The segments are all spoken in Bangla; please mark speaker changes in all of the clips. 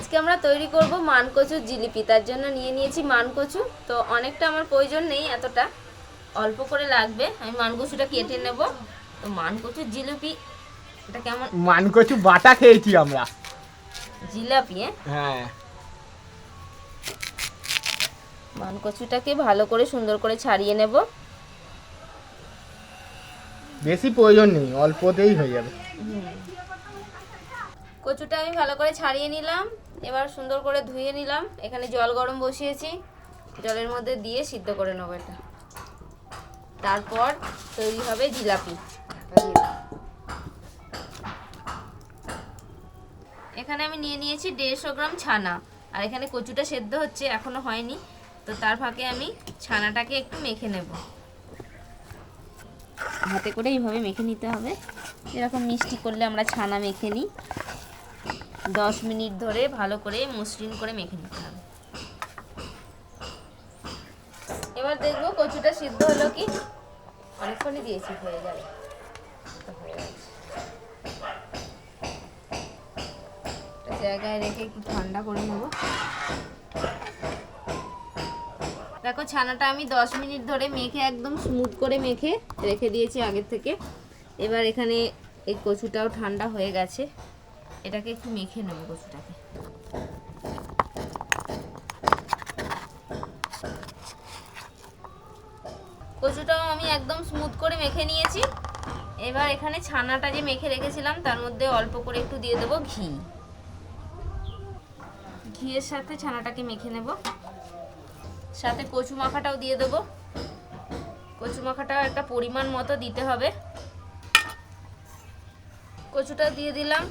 Speaker 1: আজকে আমরা তৈরি করব মানকচুর জিলিপি। তার জন্য নিয়ে নিয়েছি মানকচু। তো অনেকটা আমার প্রয়োজন নেই এতটা অল্প করে লাগবে। আমি মানকচুটা কেটে নেব। তো মানকচুর জিলিপি এটা কেমন?
Speaker 2: মানকচু বাটা খেয়েছি আমরা।
Speaker 1: জিলাপি হ্যাঁ?
Speaker 2: হ্যাঁ।
Speaker 1: মানকচুটাকে ভালো করে সুন্দর করে ছাড়িয়ে নেব।
Speaker 2: বেশি প্রয়োজন নেই অল্পতেই হয়ে যাবে।
Speaker 1: কচুটা আমি ভালো করে ছাড়িয়ে নিলাম। এবার সুন্দর করে ধুয়ে নিলাম। এখানে জল গরম বসিয়েছি। জলের মধ্যে দিয়ে সিদ্ধ করে নেব এটা। তারপর তৈরি হবে জিলাপি। এখানে আমি নিয়ে নিয়েছি দেড়শো গ্রাম ছানা। আর এখানে কচুটা সেদ্ধ হচ্ছে, এখনও হয়নি। তো তার ফাঁকে আমি ছানাটাকে একটু মেখে নেব। হাতে করে এইভাবে মেখে নিতে হবে। এরকম মিষ্টি করলে আমরা ছানা মেখে নিই। দশ মিনিট ধরে ভালো করে মসৃণ করে মেখে নিতে হবে। এবার দেখব কচুটা সিদ্ধ হলো কি? অনেকক্ষণই দিয়েছি, হয়ে যাবে জায়গায় রেখে একটু ঠান্ডা করে নেব। দেখো, ছানাটা আমি দশ মিনিট ধরে মেখে একদম স্মুথ করে মেখে রেখে দিয়েছি আগের থেকে। এবার এখানে এই কচুটাও ঠান্ডা হয়ে গেছে। এটাকে একটু মেখে নেব কচুটাকে। কচুটাও আমি একদম স্মুথ করে মেখে নিয়েছি। এবার এখানে ছানাটা যে মেখে রেখেছিলাম, তার মধ্যে অল্প করে একটু দিয়ে দেবো ঘি। ঘিয়ের সাথে ছানাটাকে মেখে নেব। সাথে কচু মাখাটাও দিয়ে দেবো। কচু মাখাটা একটা পরিমাণ মতো দিতে হবে। কচুটা দিয়ে দিলাম।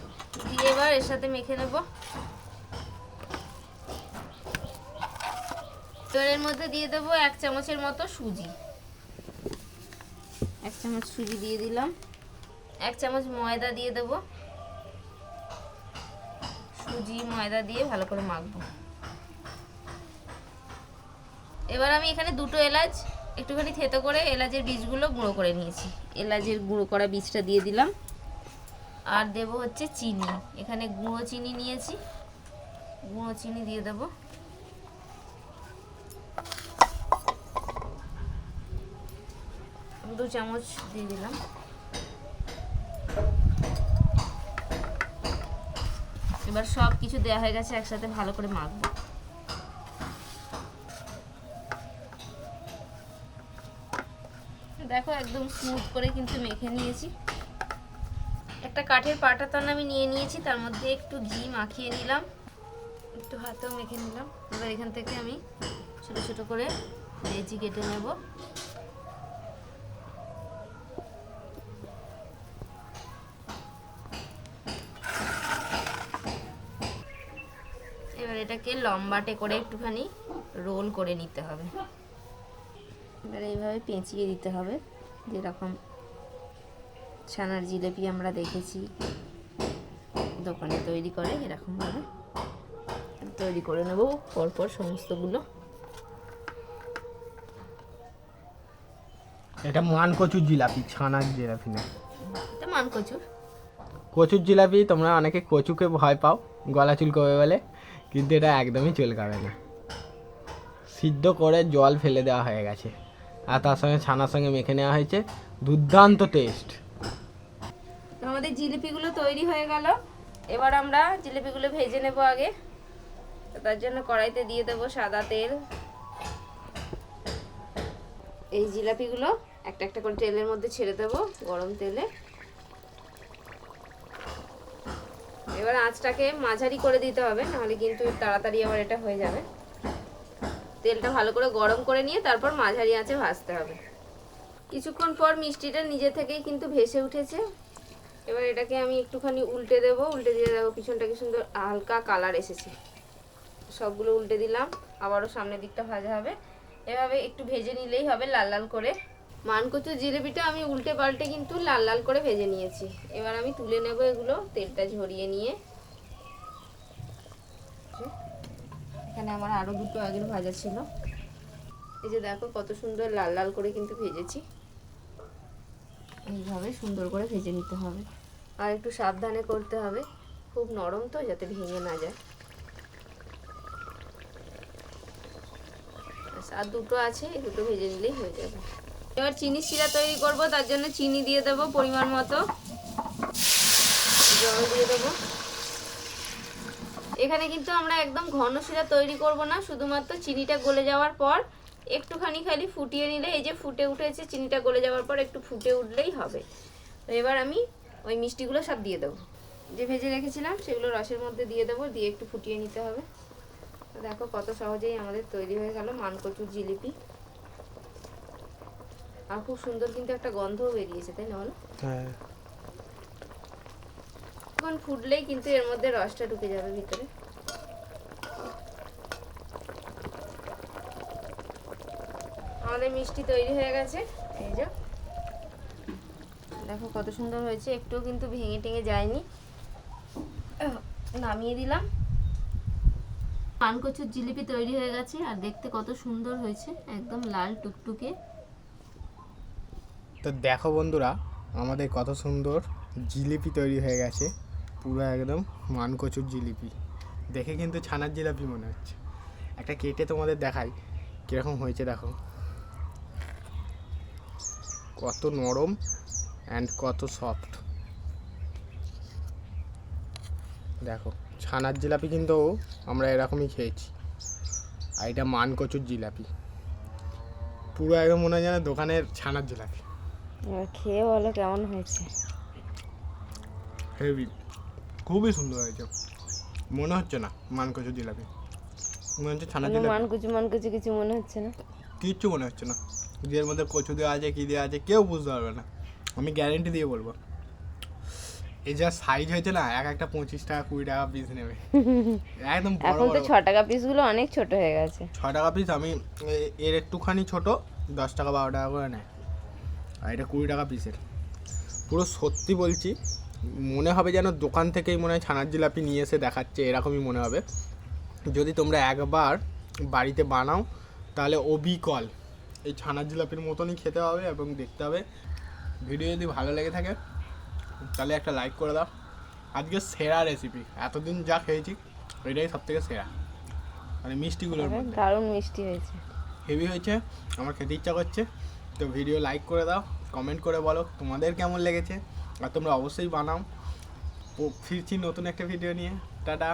Speaker 1: দিয়ে এবার এর সাথে মেখে নেব। এর মধ্যে দিয়ে দেবো এক চামচের মতো সুজি। এক চামচ সুজি দিয়ে দিলাম। এক চামচ ময়দা দিয়ে দেবো। সুজি, ময়দা দিয়ে ভালো করে মাখবো। এবার আমি এখানে দুটো এলাচ, একটুখানি থেতো করে এলাচের বীজগুলো গুঁড়ো করে নিয়েছি। এলাচের গুঁড়ো করা বীজটা দিয়ে দিলাম। আর দেব হচ্ছে চিনি। এখানে গুঁড়ো চিনি নিয়েছি। গুঁড়ো চিনি দিয়ে দেব। দু চামচ দিয়ে দিলাম। এবার সব কিছু দেওয়া হয়ে গেছে, একসাথে ভালো করে মাখবো। দেখো একদম স্মুথ করে কিন্তু মেখে নিয়েছি। একটা কাঠের পাটাতন আমি নিয়ে নিয়েছি, তার মধ্যে একটু ঘি মাখিয়ে নিলাম। একটু হাতেও মেখে নিলাম। এবার এখান থেকে আমি ছোট ছোট করে লেচি কেটে নেব। এবার এটাকে লম্বাটে করে একটুখানি রোল করে নিতে হবে। এবার এইভাবে পেঁচিয়ে দিতে হবে, যেরকম ছানার জিলেপি আমরা দেখেছি। দোকানে তৈরি করে এরকমভাবে। তৈরি করে নেব পরপর সমস্তগুলো।
Speaker 2: এটা মান কচুর জিলাপি ছানার জিলাপি না।
Speaker 1: এটা মান কচুর
Speaker 2: কচুর জিলাপি তোমরা অনেকে কচুকে ভয় পাও গলা চুল চুলকাবে বলে কিন্তু এটা একদমই চুলকাবে না। সিদ্ধ করে জল ফেলে দেওয়া হয়ে গেছে। আর তার সঙ্গে ছানার সঙ্গে মেখে নেওয়া হয়েছে। দুর্দান্ত টেস্ট
Speaker 1: আমাদের জিলিপিগুলো তৈরি হয়ে গেল। এবার আমরা জিলিপিগুলো ভেজে নেব আগে। তার জন্য কড়াইতে দিয়ে দেবো সাদা তেল। এই জিলাপিগুলো একটা একটা করে তেলের মধ্যে ছেড়ে দেবো গরম তেলে। এবার আঁচটাকে মাঝারি করে দিতে হবে, নাহলে কিন্তু তাড়াতাড়ি আবার এটা হয়ে যাবে। তেলটা ভালো করে গরম করে নিয়ে তারপর মাঝারি আঁচে ভাজতে হবে। কিছুক্ষণ পর মিষ্টিটা নিজে থেকেই কিন্তু ভেসে উঠেছে। এবার এটাকে আমি একটুখানি উল্টে দেবো, উল্টে দিয়ে দেবো পিছনটা কি সুন্দর হালকা কালার এসেছে। সবগুলো উল্টে দিলাম, আবারও সামনের দিকটা ভাজা হবে। এভাবে একটু ভেজে নিলেই হবে লাল লাল করে। মানকচুর জিলেপিটা আমি উল্টে পাল্টে কিন্তু লাল লাল করে ভেজে নিয়েছি। এবার আমি তুলে নেব এগুলো, তেলটা ঝরিয়ে নিয়ে। এখানে আমার আরও দুটো আগের ভাজা ছিল। এই যে দেখো কত সুন্দর লাল লাল করে কিন্তু ভেজেছি। এইভাবে সুন্দর করে ভেজে নিতে হবে। আর একটু সাবধানে করতে হবে। খুব নরম তো, যাতে ভেঙে না যায়। আর দুটো আছে দুটো ভেজে নিলেই হয়ে যাবে। এবার চিনি শিরা তৈরি করব, তার জন্য চিনি দিয়ে দেবো পরিমাণ মতো। জল দিয়ে দেবো। এখানে কিন্তু আমরা একদম ঘন শিরা তৈরি করব না, শুধুমাত্র চিনিটা গলে যাওয়ার পর একটুখানি খালি ফুটিয়ে নিলে, এই যে ফুটে উঠেছে, চিনিটা গলে যাওয়ার পর একটু ফুটে উঠলেই হবে। তো এবার আমি ওই মিষ্টিগুলো সব দিয়ে দেবো। যে ভেজে রেখেছিলাম সেগুলো রসের মধ্যে দিয়ে দেবো দিয়ে একটু ফুটিয়ে নিতে হবে। দেখো কত সহজেই আমাদের তৈরি হয়ে গেল মানকচুর জিলিপি। আর খুব সুন্দর কিন্তু একটা গন্ধও বেরিয়েছে তাই না বলো?
Speaker 2: হ্যাঁ।
Speaker 1: এখন ফুটলেই কিন্তু এর মধ্যে রসটা ঢুকে যাবে ভিতরে। আমাদের মিষ্টি তৈরি হয়ে গেছে। এই যে। দেখো কত সুন্দর হয়েছে, একটুও কিন্তু ভেঙে টেঙে যায়নি। নামিয়ে দিলাম। পানকচুর জিলিপি তৈরি হয়ে গেছে, আর দেখতে কত সুন্দর হয়েছে, একদম লাল টুকটুকে।
Speaker 2: তো দেখো বন্ধুরা, আমাদের কত সুন্দর জিলিপি তৈরি হয়ে গেছে, পুরো একদম মানকচুর জিলিপি। দেখে কিন্তু ছানার জিলাপি মনে হচ্ছে। একটা কেটে তোমাদের দেখাই, কীরকম হয়েছে দেখো। কত নরম অ্যান্ড কত সফট দেখো ছানার জিলাপি কিন্তু আমরা এরকমই খেয়েছি। আর এটা মানকচুর জিলাপি। পুরো একদম মনে হয় যেন দোকানের ছানার জিলাপি।
Speaker 1: এবার খেয়ে বলো কেমন হয়েছে?
Speaker 2: হেভি খুবই সুন্দর হয়েছে। মনে হচ্ছে না মানকচু জিলাপি। মনে হচ্ছে ছানা জিলাপি।
Speaker 1: মানকুচু মানকুচু কিছু মনে হচ্ছে না?
Speaker 2: কিচ্ছু মনে হচ্ছে না। এর মধ্যে কচু দেওয়া আছে কী দেওয়া আছে কেউ বুঝতে পারবে না। আমি গ্যারেন্টি দিয়ে বলব। এই যা সাইজ হয়েছে না এক একটা পঁচিশ টাকা কুড়ি টাকা পিস নেবে। একদম
Speaker 1: এখন তো ছ টাকা পিসগুলো অনেক ছোট হয়ে গেছে।
Speaker 2: ছ টাকা পিস আমি এর একটুখানি ছোট দশ টাকা বারো টাকা করে নেয়। আর এটা কুড়ি টাকা পিসের পুরো সত্যি বলছি মনে হবে যেন দোকান থেকেই মনে হয় ছানার জিলাপি নিয়ে এসে দেখাচ্ছে এরকমই মনে হবে। যদি তোমরা একবার বাড়িতে বানাও তাহলে অবিকল এই ছানার জিলাপির মতনই খেতে হবে এবং দেখতে হবে ভিডিও যদি ভালো লেগে থাকে তাহলে একটা লাইক করে দাও। আজকে সেরা রেসিপি এতদিন যা খেয়েছি এটাই সব থেকে সেরা। মানে মিষ্টিগুলোর মধ্যে।
Speaker 1: দারুণ মিষ্টি হয়েছে।
Speaker 2: হেভি হয়েছে আমার খেতে ইচ্ছা করছে। তো ভিডিও লাইক করে দাও কমেন্ট করে বলো তোমাদের কেমন লেগেছে আর তোমরা অবশ্যই বানাও। ফিরছি নতুন একটা ভিডিও নিয়ে। টাটা।